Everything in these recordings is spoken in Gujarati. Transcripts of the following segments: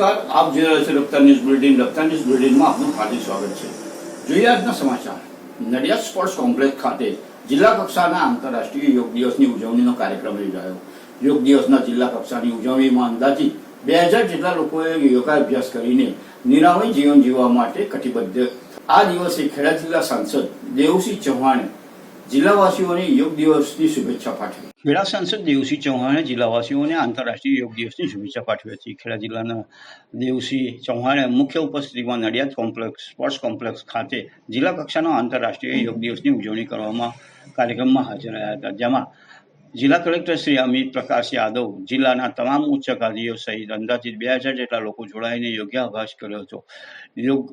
આપ જોઈ રહ્યા છો Raftaar news bulletin. Raftaar news બુલેટિનમાં આપનું હાર્દિક સ્વાગત છે. જોઈએ આજના સમાચાર. નડિયાદ સ્પોર્ટ્સ કોમ્પ્લેક્સ ખાતે જિલ્લા કક્ષાના આંતરરાષ્ટ્રીય યોગ દિવસની ઉજવણીનો કાર્યક્રમ યોજાયો. યોગ દિવસના જિલ્લા કક્ષાની ઉજવણીમાં અંદાજિત બે હજાર જેટલા લોકોએ યોગાભ્યાસ કરીને નિરામય જીવન જીવવા માટે કટિબદ્ધ. આ દિવસે ખેડા જિલ્લા સાંસદ દેવસિંહ ચૌહાણે જિલ્લાવાસીઓને યોગ દિવસની શુભેચ્છા પાઠવી. ખેડા સાંસદ દેવસિંહ ચૌહાણે જિલ્લાવાસીઓને આંતરરાષ્ટ્રીય યોગ દિવસની શુભેચ્છા પાઠવી હતી. ખેડા જિલ્લાના દેવસિંહ ચૌહાણે મુખ્ય ઉપસ્થિતિમાં નડિયાદ કોમ્પ્લેક્સ, સ્પોર્ટ્સ કોમ્પ્લેક્સ ખાતે જિલ્લા કક્ષાનો આંતરરાષ્ટ્રીય યોગ દિવસની ઉજવણી કરવામાં કાર્યક્રમમાં હાજર રહ્યા હતા. જેમાં જિલ્લા કલેક્ટર શ્રી અમિત પ્રકાશ યાદવ, જિલ્લાના તમામ ઉચ્ચ અધિકારીઓ સહિત અંદાજિત બે હજાર જેટલા લોકો જોડાઈને યોગાભ્યાસ કર્યો હતો. યોગ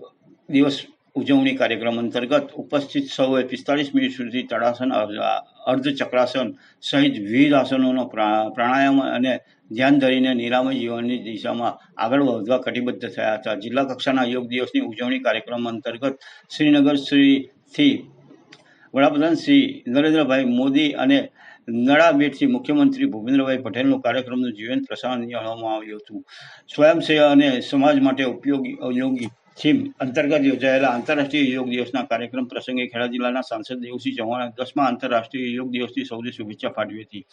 દિવસ ઉજવણી કાર્યક્રમ અંતર્ગત ઉપસ્થિત સૌએ પિસ્તાળીસ મિનિટ સુધી તળાસન અર્ધ- ચક્રાસન સહિત વિવિધ આસનોનો પ્રા- પ્રાણાયામ અને ધ્યાન ધરીને નિરામય જીવનની દિશામાં આગળ વધવા કટિબદ્ધ થયા હતા. જિલ્લા કક્ષાના યોગ દિવસની ઉજવણી કાર્યક્રમ અંતર્ગત શ્રીનગર શ્રીથી વડાપ્રધાન શ્રી નરેન્દ્રભાઈ મોદી અને નડાબેટથી મુખ્યમંત્રી ભૂપેન્દ્રભાઈ પટેલનું કાર્યક્રમનું જીવંત પ્રસારણ નિહાળવામાં આવ્યું હતું. સ્વયંસેવા અને સમાજ માટે ઉપયોગી યોગી થીમ અંતર્ગત યોજાયેલા આંતરરાષ્ટ્રીય યોગ દિવસના કાર્યક્રમ પ્રસંગે ખેડા જિલ્લાના સાંસદ દેવસિંહ ચૌહાણે દસમા આંતરરાષ્ટ્રીય યોગ દિવસની સૌને શુભેચ્છા પાઠવી હતી.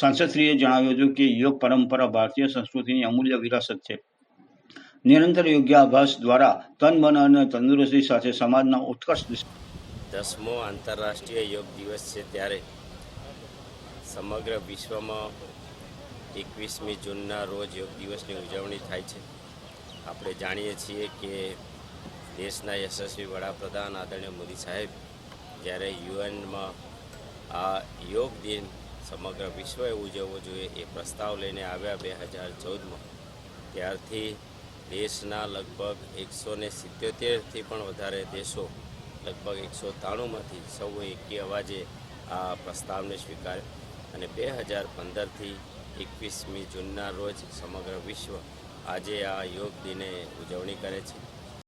સાંસદશ્રીએ જણાવ્યું હતું કે યોગ પરંપરા ભારતીય સંસ્કૃતિની અમૂલ્ય વિરાસત છે. નિરંતર યોગાભ્યાસ દ્વારા તન, મન અને તંદુરસ્તી સાથે સમાજના ઉત્કર્ષ દસમો આંતરરાષ્ટ્રીય યોગ દિવસ છે ત્યારે સમગ્ર વિશ્વમાં એકવીસમી જૂનના રોજ યોગ દિવસની ઉજવણી થાય છે. આપણે જાણીએ છીએ કે દેશના યશસ્વી વડાપ્રધાન આદરણીય મોદી સાહેબ જ્યારે યુએનમાં આ યોગ દિન સમગ્ર વિશ્વએ ઉજવવો જોઈએ એ પ્રસ્તાવ લઈને આવ્યા બે હજાર ચૌદમાં. ત્યારથી દેશના લગભગ એકસો ને સિત્યોતેરથી પણ વધારે દેશો લગભગ એકસો ત્રાણુંમાંથી સૌએ એકી અવાજે આ પ્રસ્તાવને સ્વીકાર્યો. અને બે હજાર પંદરથી એકવીસમી જૂનના રોજ સમગ્ર વિશ્વ આજે આ યોગ દિને ઉજવણી કરે છે.